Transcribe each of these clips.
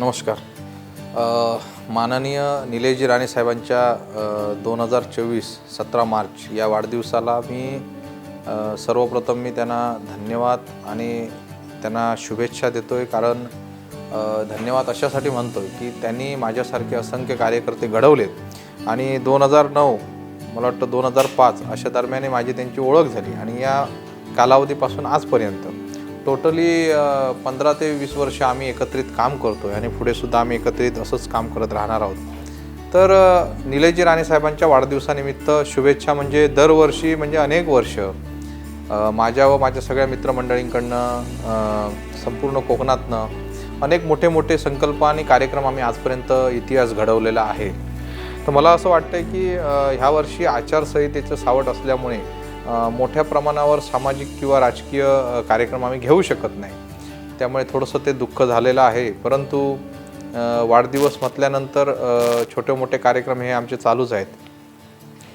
नमस्कार. माननीय निलेशजी राणे साहेबांच्या दोन हजार चोवीस सतरा मार्च या वाढदिवसाला मी सर्वप्रथम मी त्यांना धन्यवाद आणि त्यांना शुभेच्छा देतो आहे कारण धन्यवाद अशासाठी म्हणतो आहे की त्यांनी माझ्यासारखे असंख्य कार्यकर्ते घडवलेत आणि दोन हजार नऊ मला वाटतं दोन हजार पाच अशा दरम्याने माझी त्यांची ओळख झाली आणि या कालावधीपासून आजपर्यंत टोटली पंधरा ते वीस वर्ष आम्ही एकत्रित काम करतो आहे आणि पुढे सुद्धा आम्ही एकत्रित असंच काम करत राहणार आहोत. तर निलयजी राणे साहेबांच्या वाढदिवसानिमित्त शुभेच्छा म्हणजे दरवर्षी म्हणजे अनेक वर्ष माझ्या व माझ्या सगळ्या मित्रमंडळींकडनं संपूर्ण कोकणातनं अनेक मोठे मोठे संकल्प आणि कार्यक्रम आम्ही आजपर्यंत इतिहास घडवलेला आहे. तर मला असं वाटतं की ह्या वर्षी आचारसंहितेचं सावट असल्यामुळे मोठ्या प्रमाणावर सामाजिक किंवा राजकीय कार्यक्रम आम्ही घेऊ शकत नाही. त्यामुळे थोडंसं ते दुःख झालेलं आहे. परंतु वाढदिवस म्हटल्यानंतर छोटे मोठे कार्यक्रम हे आमचे चालूच आहेत.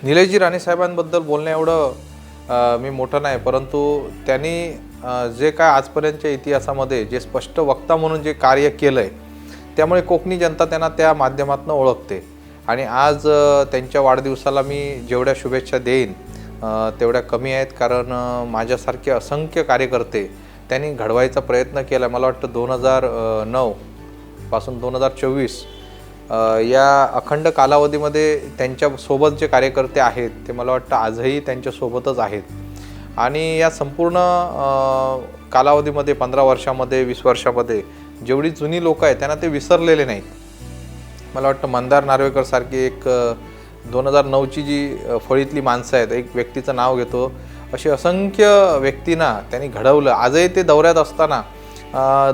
निलेशजी राणेसाहेबांबद्दल बोलण्या एवढं मी मोठं नाही परंतु त्यांनी जे काय आजपर्यंतच्या इतिहासामध्ये जे स्पष्ट वक्ता म्हणून जे कार्य केलं आहे त्यामुळे कोकणी जनता त्यांना त्या माध्यमातून ओळखते. आणि आज त्यांच्या वाढदिवसाला मी जेवढ्या शुभेच्छा देईन तेवढ्या कमी आहेत कारण माझ्यासारखे असंख्य कार्यकर्ते त्यांनी घडवायचा प्रयत्न केला. मला वाटतं दोन हजार नऊ पासून दोन हजार चोवीस या अखंड कालावधीमध्ये त्यांच्यासोबत जे कार्यकर्ते आहेत ते मला वाटतं आजही त्यांच्यासोबतच आहेत. आणि या संपूर्ण कालावधीमध्ये पंधरा वर्षामध्ये वीस वर्षामध्ये जेवढी जुनी लोक आहेत त्यांना ते विसरलेले नाहीत. मला वाटतं मंदार नार्वेकरसारखी एक दोन हजार नऊची जी फळीतली माणसं आहेत एक व्यक्तीचं नाव घेतो. अशी असंख्य व्यक्तींना त्यांनी घडवलं. आजही ते दौऱ्यात असताना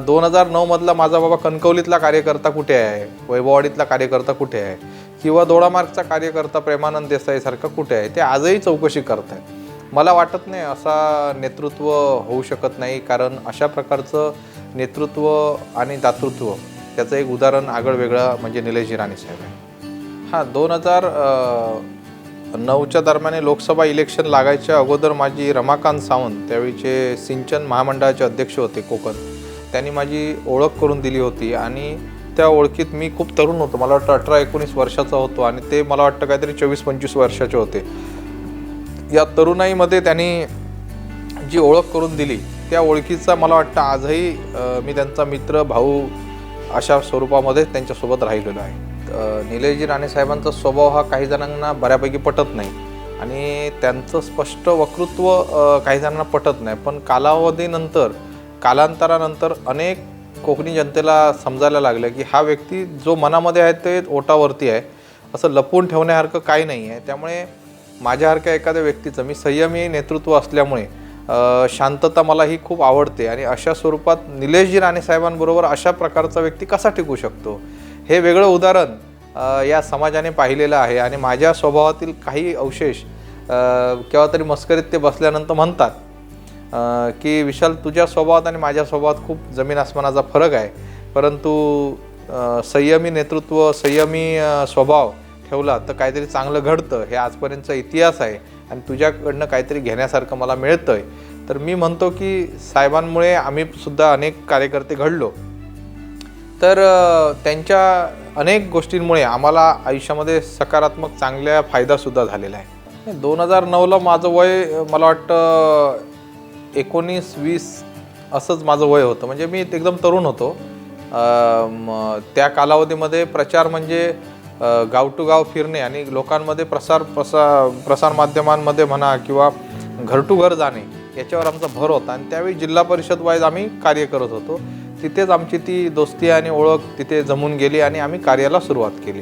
दोन हजार नऊमधला माझा बाबा कणकवलीतला कार्यकर्ता कुठे आहे? वैभववाडीतला कार्यकर्ता कुठे आहे? किंवा दोडामार्गचा कार्यकर्ता प्रेमानंद देसाईसारखा कुठे आहे? ते आजही चौकशी करत आहे मला वाटत नाही असा नेतृत्व होऊ शकत नाही कारण अशा प्रकारचं नेतृत्व आणि दातृत्व त्याचं एक उदाहरण आगळ वेगळं म्हणजे निलेश जिराणी साहेब आहे. हां दोन हजार नऊच्या दरम्यान लोकसभा इलेक्शन लागायच्या अगोदर माझी रमाकांत सावंत त्यावेळीचे सिंचन महामंडळाचे अध्यक्ष होते कोकण त्यांनी माझी ओळख करून दिली होती. आणि त्या ओळखीत मी खूप तरुण होतो. मला वाटतं अठरा एकोणीस वर्षाचा होतो आणि ते मला वाटतं काहीतरी चोवीस पंचवीस वर्षाचे होते. या तरुणाईमध्ये त्यांनी जी ओळख करून दिली त्या ओळखीचा मला वाटतं आजही मी त्यांचा मित्र भाऊ अशा स्वरूपामध्ये त्यांच्यासोबत राहिलेलो आहे. अ, निलेशजी राणे साहेबांचा स्वभाव हा काही जणांना बऱ्यापैकी पटत नाही. आणि त्यांचं स्पष्ट वक्तृत्व काही जणांना पटत नाही. पण कालावधीनंतर कालांतरानंतर अनेक कोकणी जनतेला समजायला लागलं की हा व्यक्ती जो मनामध्ये आहे ते ओटावरती आहे. असं लपवून ठेवण्यासारखं काही नाही आहे. त्यामुळे माझ्यासारख्या एखाद्या व्यक्तीचं मी संयमी नेतृत्व असल्यामुळे शांतता मला ही खूप आवडते. आणि अशा स्वरूपात निलेशजी राणे साहेबांबरोबर अशा प्रकारचा व्यक्ती कसा टिकू शकतो? हे वेगळं उदाहरण या समाजाने पाहिलेलं आहे आणि माझ्या स्वभावातील काही अवशेष केव्हा तरी मस्करीत ते बसल्यानंतर म्हणतात की विशाल तुझ्या स्वभावात आणि माझ्या स्वभावात खूप जमीन आसमानाचा फरक आहे. परंतु संयमी नेतृत्व संयमी स्वभाव ठेवला तर काहीतरी चांगलं घडतं. हे आजपर्यंतचा इतिहास आहे आणि तुझ्याकडनं काहीतरी घेण्यासारखं मला मिळतं आहे तर मी म्हणतो की साहेबांमुळे आम्ही सुद्धा अनेक कार्यकर्ते घडलो. तर त्यांच्या अनेक गोष्टींमुळे आम्हाला आयुष्यामध्ये सकारात्मक चांगल्या फायदासुद्धा झालेला आहे दोन हजार नऊला माझं वय मला वाटतं एकोणीस वीस असंच माझं वय होतं. म्हणजे मी एकदम तरुण होतो. त्या कालावधीमध्ये प्रचार म्हणजे गाव टू गाव फिरणे आणि लोकांमध्ये प्रसार प्रसार प्रसारमाध्यमांमध्ये म्हणा किंवा घर टू घर जाणे याच्यावर आमचा भर होता. आणि त्यावेळी जिल्हा परिषद वाईज आम्ही कार्य करत होतो. तिथेच आमची ती दोस्ती आणि ओळख तिथे जमून गेली आणि आम्ही कार्याला सुरुवात केली.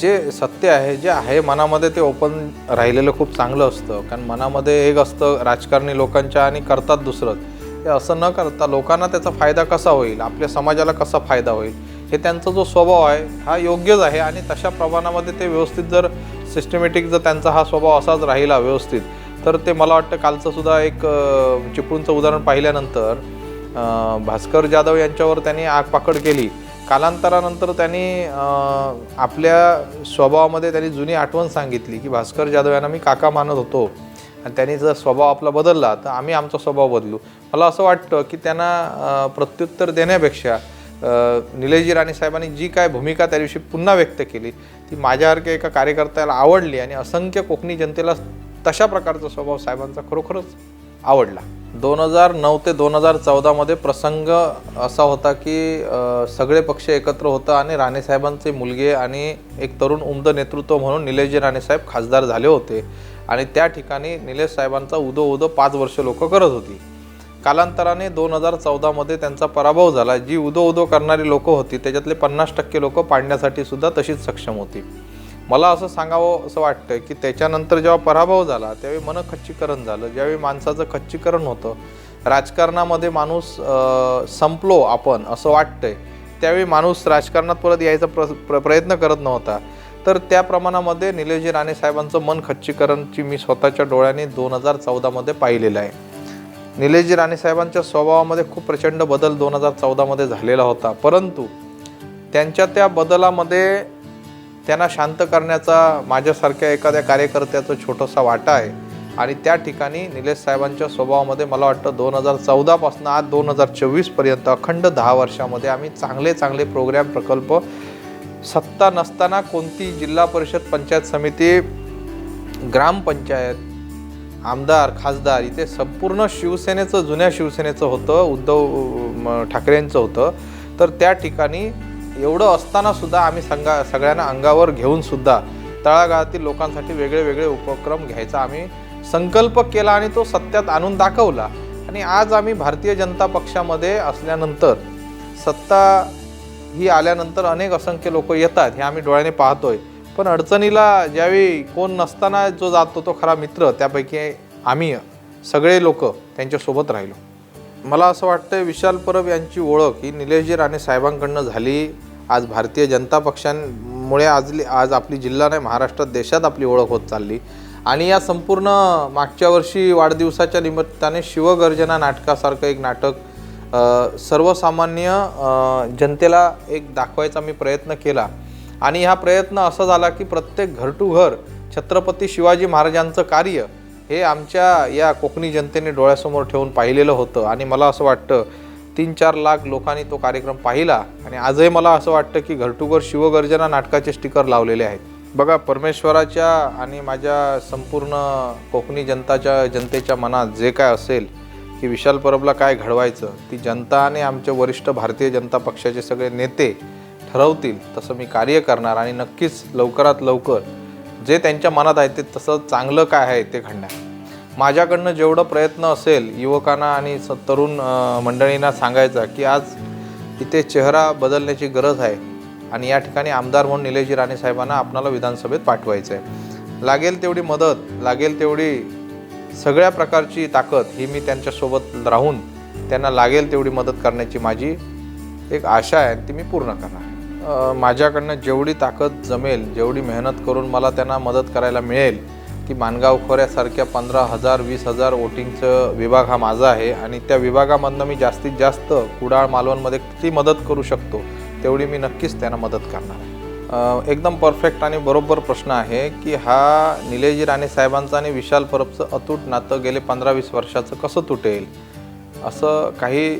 जे सत्य आहे जे आहे मनामध्ये ते ओपन राहिलेलं खूप चांगलं असतं. कारण मनामध्ये एक असतं राजकारणी लोकांच्या आणि करतात दुसरंच हे असं न करता लोकांना त्याचा फायदा कसा होईल? आपल्या समाजाला कसा फायदा होईल? हे त्यांचा जो स्वभाव आहे हा योग्यच आहे आणि तशा प्रमाणामध्ये ते व्यवस्थित जर सिस्टमॅटिक जर त्यांचा हा स्वभाव असाच राहिला व्यवस्थित तर ते मला वाटतं कालचं सुद्धा एक चिपळूणचं उदाहरण पाहिल्यानंतर भास्कर जाधव यांच्यावर त्यांनी आगपाकड केली. कालांतरानंतर त्यांनी आपल्या स्वभावामध्ये त्यांनी जुनी आठवण सांगितली की भास्कर जाधव यांना मी काका मानत होतो. आणि त्यांनी जर स्वभाव आपला बदलला तर आम्ही आमचा स्वभाव बदलू. मला असं वाटतं की त्यांना प्रत्युत्तर देण्यापेक्षा अ, निलेशजी राणे साहेबांनी जी काय भूमिका त्या दिवशी पुन्हा व्यक्त केली ती माझ्यासारख्या एका कार्यकर्त्याला आवडली आणि असंख्य कोकणी जनतेला तशा प्रकारचा स्वभाव साहेबांचा खरोखरच आवडला. दोन हजार नऊ ते दोन हजार चौदामध्ये प्रसंग असा होता की सगळे पक्ष एकत्र होतं आणि राणेसाहेबांचे मुलगे आणि एक तरुण उमद नेतृत्व म्हणून निलेशजी राणेसाहेब खासदार झाले होते. आणि त्या ठिकाणी निलेश साहेबांचा उदो उदो पाच वर्ष लोक करत होती. कालांतराने दोन हजार चौदामध्ये त्यांचा पराभव झाला. जी उदो उदो करणारी लोकं होती त्याच्यातले पन्नास टक्के लोक पाडण्यासाठी सुद्धा तशीच सक्षम होती. मला असं सांगावं असं वाटतं की त्याच्यानंतर जेव्हा पराभव झाला त्यावेळी मन खच्चीकरण झालं. ज्यावेळी माणसाचं खच्चीकरण होतं राजकारणामध्ये माणूस संपलो आपण असं वाटतंय. त्यावेळी माणूस राजकारणात परत यायचा प्र प्र- प्रयत्न करत नव्हता. तर त्या प्रमाणामध्ये निलेशजी राणे साहेबांचं मन खच्चीकरणची मी स्वतःच्या डोळ्याने दोन हजार चौदामध्ये पाहिलेलं आहे. निलेशजी राणे साहेबांच्या स्वभावामध्ये खूप प्रचंड बदल दोन हजार चौदामध्ये झालेला होता. परंतु त्यांच्या त्या बदलामध्ये त्यांना शांत करण्याचा माझ्यासारख्या एखाद्या कार्यकर्त्याचा छोटासा वाटा आहे. आणि त्या ठिकाणी निलेश साहेबांच्या स्वभावामध्ये मला वाटतं दोन हजार चौदापासून आज दोन हजार चोवीसपर्यंत अखंड दहा वर्षामध्ये आम्ही चांगले चांगले प्रोग्रॅम प्रकल्प सत्ता नसताना कोणती जिल्हा परिषद पंचायत समिती ग्रामपंचायत आमदार खासदार इथे संपूर्ण शिवसेनेचं जुन्या शिवसेनेचं होतं उद्धव म, ठाकरेंचं होतं. तर त्या ठिकाणी एवढं असताना सुद्धा आम्ही संगा सगळ्यांना अंगावर घेऊन सुद्धा तळागाळातील लोकांसाठी वेगळे वेगळे उपक्रम घ्यायचा आम्ही संकल्प केला आणि तो सत्यात आणून दाखवला. आणि आज आम्ही भारतीय जनता पक्षामध्ये असल्यानंतर सत्ता ही आल्यानंतर अनेक असंख्य लोक येतात हे आम्ही डोळ्याने पाहतोय. पण अडचणीला ज्यावेळी कोण नसताना जो जातो तो खरा मित्र त्यापैकी आम्ही सगळे लोक त्यांच्यासोबत राहिलो. मला असं वाटतं विशाल परब यांची ओळख ही निलेशजी राणे साहेबांकडनं झाली. आज भारतीय जनता पक्षांमुळे आज आज आपली जिल्हा नाही महाराष्ट्रात देशात आपली ओळख होत चालली. आणि या संपूर्ण मागच्या वर्षी वाढदिवसाच्या निमित्ताने शिवगर्जना नाटकासारखं एक नाटक सर्वसामान्य जनतेला एक दाखवायचा मी प्रयत्न केला. आणि हा प्रयत्न असा झाला की प्रत्येक घर टू घर छत्रपती शिवाजी महाराजांचं कार्य हे आमच्या या कोकणी जनतेने डोळ्यासमोर ठेवून पाहिलेलं होतं. आणि मला असं वाटतं तीन चार लाख लोकांनी तो कार्यक्रम पाहिला आणि आजही मला असं वाटतं की घरटुघर घर शिवगर्जना नाटकाचे स्टिकर लावलेले आहेत. बघा परमेश्वराच्या आणि माझ्या संपूर्ण कोकणी जनताच्या जनतेच्या मनात जे काय असेल की विशाल परबला काय घडवायचं ती जनता आणि आमचे वरिष्ठ भारतीय जनता पक्षाचे सगळे नेते ठरवतील तसं मी कार्य करणार आणि नक्कीच लवकरात लवकर जे त्यांच्या मनात आहे ते तसं चांगलं काय आहे ते घडणार. माझ्याकडनं जेवढं प्रयत्न असेल युवकांना आणि स तरुण मंडळींना सांगायचा की आज इथे चेहरा बदलण्याची गरज आहे आणि या ठिकाणी आमदार म्हणून निलेशजी राणे साहेबांना आपणाला विधानसभेत पाठवायचं आहे. लागेल तेवढी मदत लागेल तेवढी सगळ्या प्रकारची ताकद ही मी त्यांच्यासोबत राहून त्यांना लागेल तेवढी मदत करण्याची माझी एक आशा आहे ती मी पूर्ण करणार माझ्याकडनं जेवढी ताकद जमेल जेवढी मेहनत करून मला त्यांना मदत करायला मिळेल की मानगाव खोऱ्यासारख्या पंधरा हजार वीस हजार वोटिंगचं विभाग हा माझा आहे आणि त्या विभागामधनं मी जास्तीत जास्त कुडाळ मालवणमध्ये किती मदत करू शकतो तेवढी मी नक्कीच त्यांना मदत करणार एकदम परफेक्ट आणि बरोबर प्रश्न आहे की हा निलेजी राणे साहेबांचं आणि विशाल परबचं अतूट नातं गेले पंधरा वीस वर्षाचं कसं तुटेल? असं काही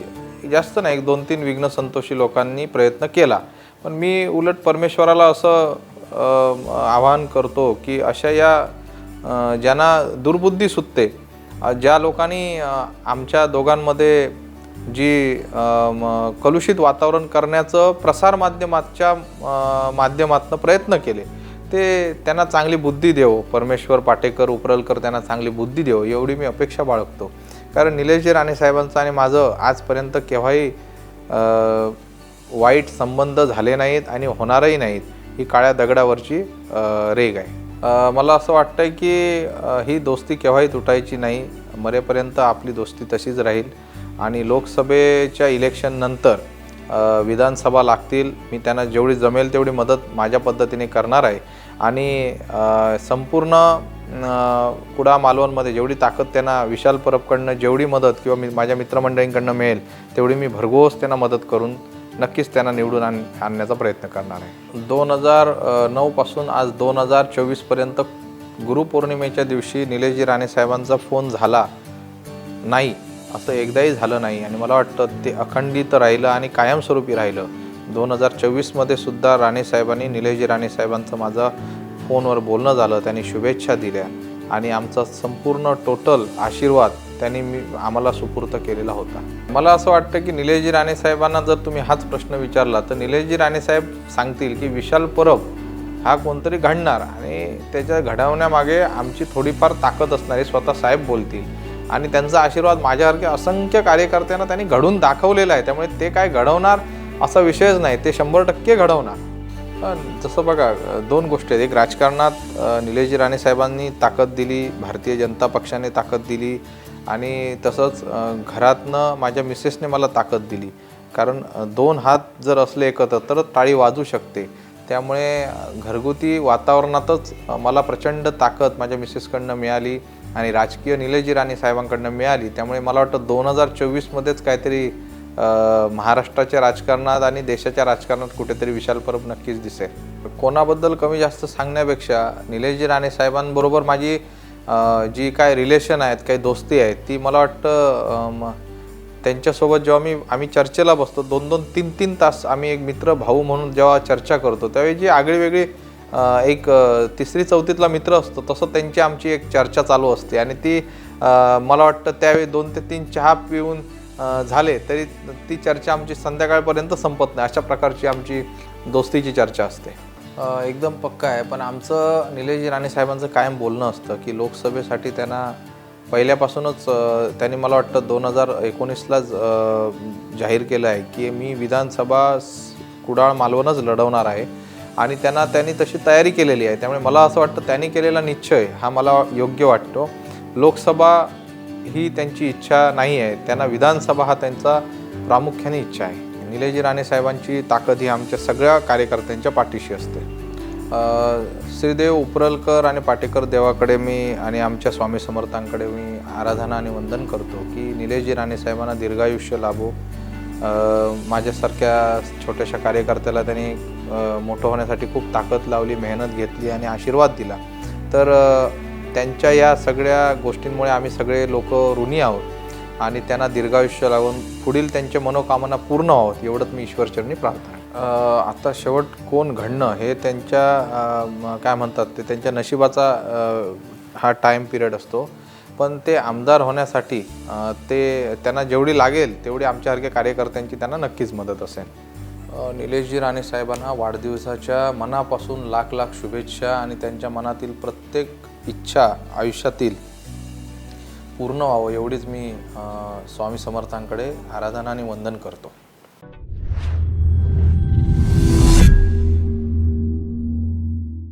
जास्त नाही एक दोन तीन विघ्न संतोषी लोकांनी प्रयत्न केला. पण मी उलट परमेश्वराला असं आवाहन करतो की अशा या ज्यांना दुर्बुद्धी सुटते ज्या लोकांनी आमच्या दोघांमध्ये जी कलुषित वातावरण करण्याचं प्रसारमाध्यमाच्या अ, माध्यमातनं प्रयत्न केले ते त्यांना चांगली बुद्धी देव. परमेश्वर पाटेकर उपरलकर त्यांना चांगली बुद्धी देव एवढी मी अपेक्षा बाळगतो. कारण निलेशजी राणे साहेबांचं आणि माझं आजपर्यंत केव्हाही वाईट संबंध झाले नाहीत आणि होणारही नाहीत ही काळ्या दगडावरची रेग आहे. मला असं वाटतं आहे की ही दोस्ती केव्हाही तुटायची नाही. मरेपर्यंत आपली दोस्ती तशीच राहील. आणि लोकसभेच्या इलेक्शननंतर विधानसभा लागतील. मी त्यांना जेवढी जमेल तेवढी मदत माझ्या पद्धतीने करणार आहे. आणि संपूर्ण कुडा मालवणमध्ये जेवढी ताकद त्यांना विशाल परबकडनं जेवढी मदत किंवा मी माझ्या मित्रमंडळींकडनं मिळेल तेवढी मी भरघोस त्यांना मदत करून नक्कीच त्यांना निवडून आण आणण्याचा प्रयत्न करणार आहे. दोन हजार नऊपासून आज दोन हजार चोवीसपर्यंत गुरुपौर्णिमेच्या दिवशी निलेशजी राणे साहेबांचा फोन झाला नाही असं एकदाही झालं नाही. आणि मला वाटतं ते अखंडित राहिलं आणि कायमस्वरूपी राहिलं. दोन हजार चोवीसमध्ये सुद्धा राणे साहेबांनी निलेशजी राणेसाहेबांचं माझं फोनवर बोलणं झालं. त्यांनी शुभेच्छा दिल्या. आणि आमचा संपूर्ण टोटल आशीर्वाद त्यांनी मी आम्हाला सुपूर्त केलेला होता. मला असं वाटतं की निलेशजी राणेसाहेबांना जर तुम्ही हाच प्रश्न विचारला तर निलेशजी राणेसाहेब सांगतील की विशाल परब हा कोणतरी घडणार आणि त्याच्या घडवण्यामागे आमची थोडीफार ताकद असणारी स्वतः साहेब बोलतील. आणि त्यांचा आशीर्वाद माझ्यासारख्या असंख्य कार्यकर्त्यांना त्यांनी घडून दाखवलेला आहे. त्यामुळे ते काय घडवणार असा विषयच नाही ते शंभर टक्के घडवणार. जसं बघा दोन गोष्टी आहेत. एक राजकारणात निलेजी निलेशजी राणे साहेबांनी ताकद दिली भारतीय जनता पक्षाने ताकद दिली आणि तसंच घरातनं माझ्या मिसेसने मला ताकद दिली. कारण दोन हात जर असले एकत्र तर टाळी वाजू शकते. त्यामुळे घरगुती वातावरणातच मला प्रचंड ताकद माझ्या मिसेसकडनं मिळाली आणि राजकीय निलेजी राणे साहेबांकडनं मिळाली. त्यामुळे मला वाटतं दोन हजार चोवीसमध्येच काहीतरी महाराष्ट्राच्या राजकारणात आणि देशाच्या राजकारणात कुठेतरी विशाल परब नक्कीच दिसेल. कोणाबद्दल कमी जास्त सांगण्यापेक्षा निलेशजी राणे साहेबांबरोबर माझी जी काय रिलेशन आहेत काही दोस्ती आहेत ती मला वाटतं त्यांच्यासोबत जेव्हा मी आम्ही चर्चेला बसतो दोन दोन तीन तीन तास आम्ही एक मित्र भाऊ म्हणून जेव्हा चर्चा करतो त्यावेळी जी आगळी वेगळी एक तिसरी चौथीतला मित्र असतो तसं त्यांची आमची एक चर्चा चालू असते. आणि ती मला वाटतं त्यावेळी दोन ते तीन चहा पिऊन झाले तरी ती चर्चा आमची संध्याकाळपर्यंत संपत नाही अशा प्रकारची आमची दोस्तीची चर्चा असते. एकदम पक्का आहे. पण आमचं निलेजी राणे साहेबांचं कायम बोलणं असतं की लोकसभेसाठी त्यांना पहिल्यापासूनच त्यांनी मला वाटतं दोन हजार एकोणीसलाच जाहीर केलं आहे की मी विधानसभा कुडाळ मालवणच लढवणार आहे. आणि त्यांना त्यांनी तशी तयारी केलेली आहे. त्यामुळे मला असं वाटतं त्यांनी केलेला निश्चय हा मला योग्य वाटतो. लोकसभा ही त्यांची इच्छा नाही आहे. त्यांना विधानसभा हा त्यांचा प्रामुख्याने इच्छा आहे. निलेजी राणे साहेबांची ताकद ही आमच्या सगळ्या कार्यकर्त्यांच्या पाठीशी असते. श्रीदेव उपरलकर आणि पाटेकर देवाकडे मी आणि आमच्या स्वामी समर्थांकडे मी आराधना आणि वंदन करतो की निलेशजी राणे साहेबांना दीर्घायुष्य लाभो. माझ्यासारख्या छोट्याशा कार्यकर्त्याला त्यांनी मोठं होण्यासाठी खूप ताकद लावली मेहनत घेतली आणि आशीर्वाद दिला. तर त्यांच्या या सगळ्या गोष्टींमुळे आम्ही सगळे लोक ऋणी आहोत. आणि त्यांना दीर्घायुष्य लावून पुढील त्यांच्या मनोकामना पूर्ण व्हावत एवढंच मी ईश्वरचरणी प्रार्थना आता शेवट कोण घडणं हे त्यांच्या काय म्हणतात ते त्यांच्या नशिबाचा हा टाईम पिरियड असतो. पण ते आमदार होण्यासाठी ते त्यांना जेवढी लागेल तेवढी आमच्यासारख्या कार्यकर्त्यांची त्यांना नक्कीच मदत असेल. निलेशजी राणे साहेबांना वाढदिवसाच्या मनापासून लाख लाख शुभेच्छा आणि त्यांच्या मनातील प्रत्येक इच्छा आयुष्यातील पूर्ण व्हावं एवढीच मी स्वामी समर्थांकडे आराधना आणि वंदन करतो.